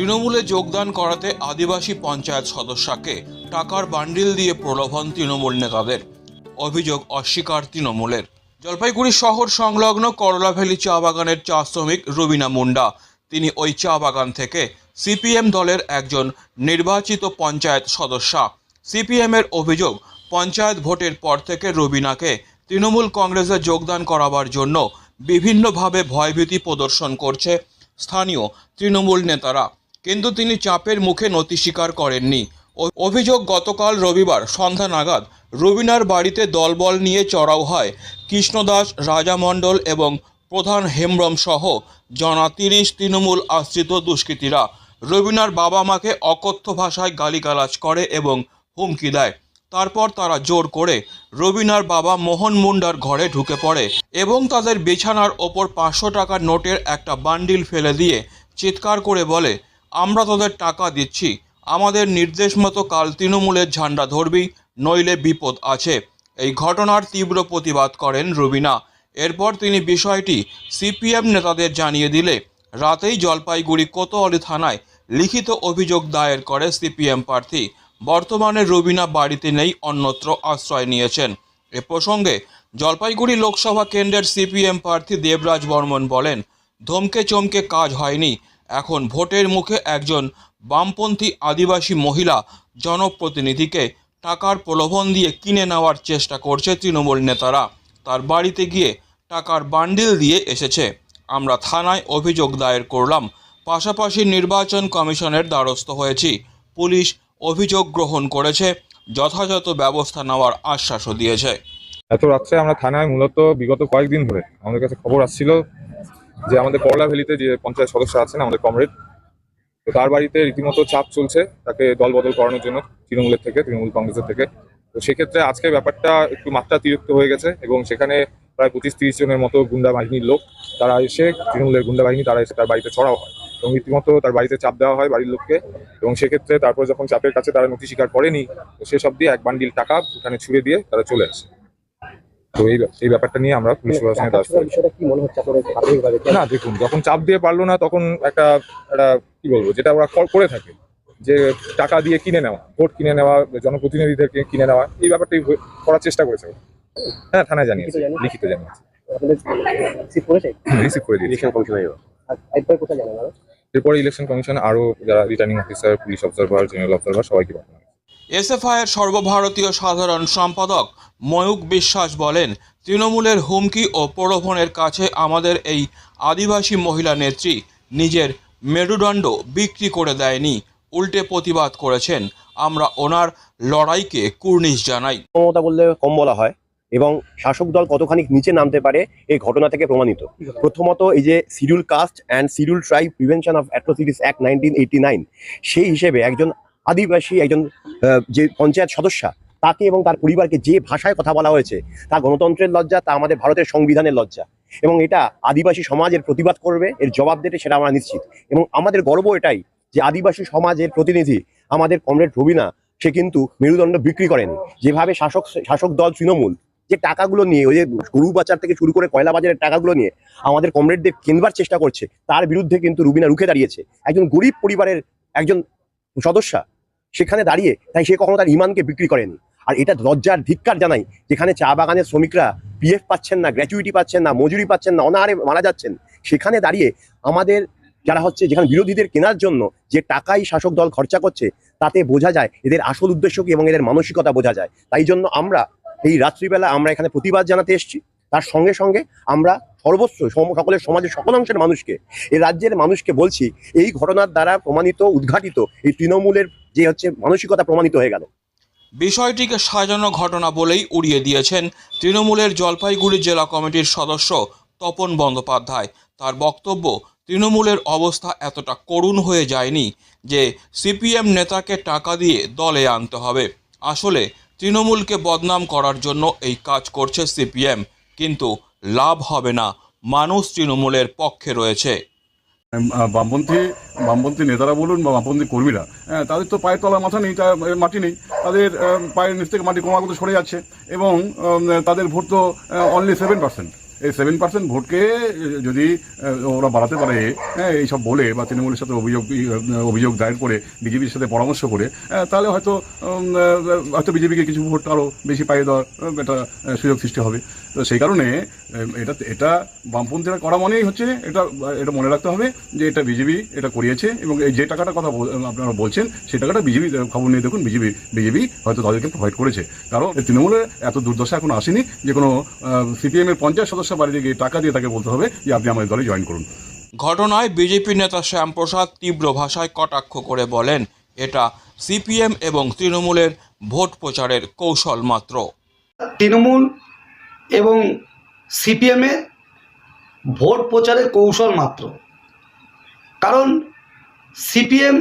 তৃণমূলে যোগদান করাতে আদিবাসী পঞ্চায়েত সদস্যকে টাকার বান্ডিল দিয়ে প্রলোভন তৃণমূল নেতাদের। অভিযোগ অস্বীকার তৃণমূলের। জলপাইগুড়ি শহর সংলগ্ন করলাভ্যালি চা বাগানের চা শ্রমিক রুবিনা মুন্ডা। তিনি ওই চা বাগান থেকে সিপিএম দলের একজন নির্বাচিত পঞ্চায়েত সদস্যা। সিপিএমের অভিযোগ, পঞ্চায়েত ভোটের পর থেকে রুবিনাকে তৃণমূল কংগ্রেসে যোগদান করাবার জন্য বিভিন্নভাবে ভয়ভীতি প্রদর্শন করছে স্থানীয় তৃণমূল নেতারা। কিন্তু তিনি চাপের মুখে নতি স্বীকার করেননি। অভিযোগ গতকাল রবিবার সন্ধ্যা নাগাদ রুবিনার বাড়িতে দলবল নিয়ে চড়াও হয়। কৃষ্ণদাস রাজামণ্ডল এবং প্রধান হেমব্রম সহ জনা তিরিশ তৃণমূল আশ্রিত দুষ্কৃতীরা রবিনার বাবা মাকে অকথ্য ভাষায় গালিগালাজ করে এবং হুমকি দেয়। তারপর তারা জোর করে রবিনার বাবা মোহন মুন্ডার ঘরে ঢুকে পড়ে এবং তাদের বিছানার ওপর পাঁচশো টাকার নোটের একটা বান্ডিল ফেলে দিয়ে চিৎকার করে বলে আমরা তোদের টাকা দিচ্ছি। আমাদের নির্দেশ মতো কাল তৃণমূলের ঝান্ডা ধরবি, নইলে বিপদ আছে। এই ঘটনার তীব্র প্রতিবাদ করেন রুবিনা। এরপর তিনি বিষয়টি সিপিএম নেতাদের জানিয়ে দিলে। রাতেই জলপাইগুড়ি কোতোয়ালি থানায় লিখিত অভিযোগ দায়ের করে সিপিএম প্রার্থী। বর্তমানে রুবিনা বাড়িতে নেই, অন্যত্র আশ্রয় নিয়েছেন। এ প্রসঙ্গে জলপাইগুড়ি লোকসভা কেন্দ্রের সিপিএম প্রার্থী দেবরাজ বর্মন বলেন ধমকে চমকে কাজ হয়নি। এখন ভোটের মুখে একজন বামপন্থী আদিবাসী মহিলা জনপ্রতিনিধিকে টাকার প্রলোভন দিয়ে কিনে নেওয়ার চেষ্টা করছে তৃণমূল নেতারা। তার বাড়িতে গিয়ে টাকার বান্ডিল দিয়ে এসেছে। আমরা থানায় অভিযোগ দায়ের করলাম। পাশাপাশি নির্বাচন কমিশনের দ্বারস্থ হয়েছি। পুলিশ অভিযোগ গ্রহণ করেছে। যথাযথ ব্যবস্থা নেওয়ার আশ্বাসও দিয়েছে। এত রাত্রে আমরা থানায় মূলত বিগত কয়েকদিন ধরে আমাদের কাছে খবর আসছিল। যে আমাদের করলা ভ্যালিতে যে পঞ্চায়েত সদস্য আছেন, আমাদের কমরেড, তো তার বাড়িতে রীতিমতো চাপ চলছে তাকে দল বদল করানোর জন্য তৃণমূলের থেকে, তৃণমূল কংগ্রেসের থেকে। তো সেক্ষেত্রে আজকে ব্যাপারটা একটু মাত্রাতিরিক্ত হয়ে গেছে এবং সেখানে প্রায় পঁচিশ তিরিশ জনের মতো গুন্ডা বাহিনীর লোক, তারা এসে তৃণমূলের গুন্ডা বাহিনী তারা এসে তার বাড়িতে ছড়াও হয় এবং রীতিমতো তার বাড়িতে চাপ দেওয়া হয় বাড়ির লোককে এবং সেক্ষেত্রে তারপর যখন চাপের কাছে তারা নথি স্বীকার করেনি, তো সেসব দিয়ে এক বান্ডিল টাকা ওখানে ছুড়ে দিয়ে তারা চলে আসে। তো এই এই ব্যাপারটা নিয়ে আমরা পুলিশ প্রশাসনের মনে হচ্ছে আপনাদের প্রাথমিকভাবে না দেখুন যখন চাপ দিয়ে পারল না তখন একটা একটা কি বলব যেটা ওরা করে থাকে যে টাকা দিয়ে কিনে নেওয়া ভোট কিনে নেওয়া জনপ্রতিনিধিদেরকে কিনে নেওয়া এই ব্যাপারটাই করার চেষ্টা করেছে হ্যাঁ থানায় জানিয়েছে লিখিত জানিয়েছে? রিসিভ করে দিয়েছে। আরও এরপরে ইলেকশন কমিশন আরও যারা returning officer police observer general observer সবাইকে পাঠানো। এসএফআইয়ের সর্বভারতীয় সাধারণ সম্পাদক ময়ূক বিশ্বাস বলেন, তৃণমূলের হুমকি ও প্রলোভনের কাছে আমাদের এই আদিবাসী মহিলা নেত্রী নিজের মেরুদণ্ড বিক্রি করে দেয়নি। উল্টে প্রতিবাদ করেছেন। আমরা ওনার লড়াইকে কুর্নিশ জানাই। ক্ষমতা বললে কম বলা হয় এবং শাসক দল কতখানি নিচে নামতে পারে এই ঘটনা থেকে প্রমাণিত। প্রথমত এই যে schedule caste and schedule tribe prevention of atrocities act nineteen সেই হিসেবে একজন আদিবাসী একজন যে পঞ্চায়েত সদস্যা, তাকে এবং তার পরিবারকে যে ভাষায় কথা বলা হয়েছে, তা গণতন্ত্রের লজ্জা, তা আমাদের ভারতের সংবিধানের লজ্জা। এবং এটা আদিবাসী সমাজের প্রতিবাদ করবে, এর জবাব দেবে সেটা আমরা নিশ্চিত। এবং আমাদের গর্ব এটাই যে আদিবাসী সমাজের প্রতিনিধি আমাদের কমরেড রবিনা, সে কিন্তু মেরুদণ্ড বিক্রি করেন। যেভাবে শাসক শাসক দল তৃণমূল, যে টাকাগুলো নিয়ে, ওই যে গরু বাজার থেকে শুরু করে কয়লা বাজারের টাকাগুলো নিয়ে আমাদের কমরেডদের কেনবার চেষ্টা করছে, তার বিরুদ্ধে কিন্তু রুবিনা রুখে দাঁড়িয়েছে। একজন গরিব পরিবারের একজন সদস্যা সেখানে দাঁড়িয়ে তাই সে কখনো তার ইমানকে বিক্রি করেনি। আর এটা লজ্জার ধিক্কার জানাই, যেখানে চা বাগানের শ্রমিকরা পিএফ পাচ্ছেন না গ্র্যাচুইটি পাচ্ছেন না, মজুরি পাচ্ছেন না, অনাহারে মারা যাচ্ছেন, সেখানে দাঁড়িয়ে আমাদের যারা হচ্ছে যেখানে বিরোধীদের কেনার জন্য যে টাকাই শাসক দল খরচা করছে, তাতে বোঝা যায় এদের আসল উদ্দেশ্য কি এবং এদের মানসিকতা বোঝা যায়। তাই জন্য আমরা এই রাত্রিবেলা আমরা এখানে প্রতিবাদ জানাতে এসেছি। তার সঙ্গে সঙ্গে আমরা সর্বস্ব সকলের সমাজের সকল অংশের মানুষকে এই রাজ্যের মানুষকে বলছি, এই ঘটনার দ্বারা প্রমাণিত, উদ্ঘাটিত এই তৃণমূলের যে হচ্ছে মানসিকতা প্রমাণিত হয়ে গেল। বিষয়টিকে সাজানো ঘটনা বলেই উড়িয়ে দিয়েছেন তৃণমূলের জলপাইগুড়ি জেলা কমিটির সদস্য তপন বন্দ্যোপাধ্যায়। তার বক্তব্য, তৃণমূলের অবস্থা এতটা করুণ হয়ে যায়নি যে সিপিএম নেতাকে টাকা দিয়ে দলে আনতে হবে। আসলে তৃণমূলকে বদনাম করার জন্য এই কাজ করছে সিপিএম। কিন্তু লাভ হবে না। মানুষ তৃণমূলের পক্ষে রয়েছে। বামপন্থী বামপন্থী নেতারা বলুন বা বামপন্থী কর্মীরা হ্যাঁ, তাদের তো পায়ের তলা মাথা নেই মাটি নেই। তাদের পায়ের নিচ থেকে মাটি ক্রমাগত সরে যাচ্ছে এবং তাদের ভোট তো অনলি সেভেন পার্সেন্ট এই সেভেন পার্সেন্ট ভোটকে যদি ওরা বাড়াতে পারে হ্যাঁ এইসব বলে বা তৃণমূলের সাথে অভিযোগ অভিযোগ দায়ের করে, বিজেপির সাথে পরামর্শ করে তাহলে হয়তো হয়তো বিজেপিকে কিছু ভোট আরও বেশি পাইয়ে দেওয়ার একটা সুযোগ সৃষ্টি হবে। তো সেই কারণে এটা এটা বামপন্থীরা করা মানেই হচ্ছে, এটা এটা মনে রাখতে হবে যে এটা বিজেপি এটা করিয়েছে এবং এই যে টাকাটা কথা আপনারা বলছেন সেই টাকাটা বিজেপি খবর নিয়ে দেখুন, বিজেপি বিজেপি হয়তো তাদেরকে প্রোভাইড করেছে। কারণ তৃণমূলের এত দুর্দশা এখন আসেনি যে কোনো সিপিএম এর পঞ্চায়েত সদস্য বাড়িতে গিয়ে টাকা দিয়ে তাকে বলতে হবে যে আপনি আমাদের দলে জয়েন করুন। ঘটনায় বিজেপি নেতা শ্যামপ্রসাদ তীব্র ভাষায় কটাক্ষ করে বলেন এটা সিপিএম এবং তৃণমূলের ভোট প্রচারের কৌশল মাত্র। তৃণমূল এবং সিপিএমের ভোট প্রচারের কৌশল মাত্র। কারণ সিপিএম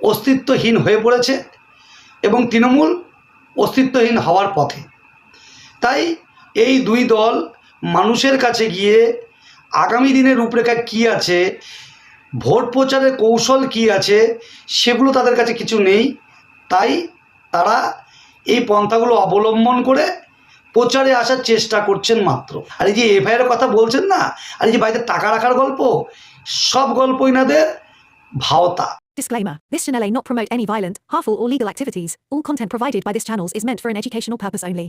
অস্তিত্বহীন হয়ে পড়েছে এবং তৃণমূল অস্তিত্বহীন হওয়ার পথে। তাই এই দুই দল মানুষের কাছে গিয়ে আগামী দিনের রূপরেখা কী আছে ভোট প্রচারের কৌশল কী আছে সেগুলো তাদের কাছে কিছু নেই তাই তারা এই পন্থাগুলো অবলম্বন করে প্রচারে আসার চেষ্টা করছেন মাত্র আর এই যে এফআইআর কথা বলছেন না আর এই যে বাড়িতে টাকা রাখার গল্প সব গল্প ইনাদের ভাওতা Disclaimer This channel may not promote any violent, harmful, or legal activities. All content provided by this channel is meant for an educational purpose only.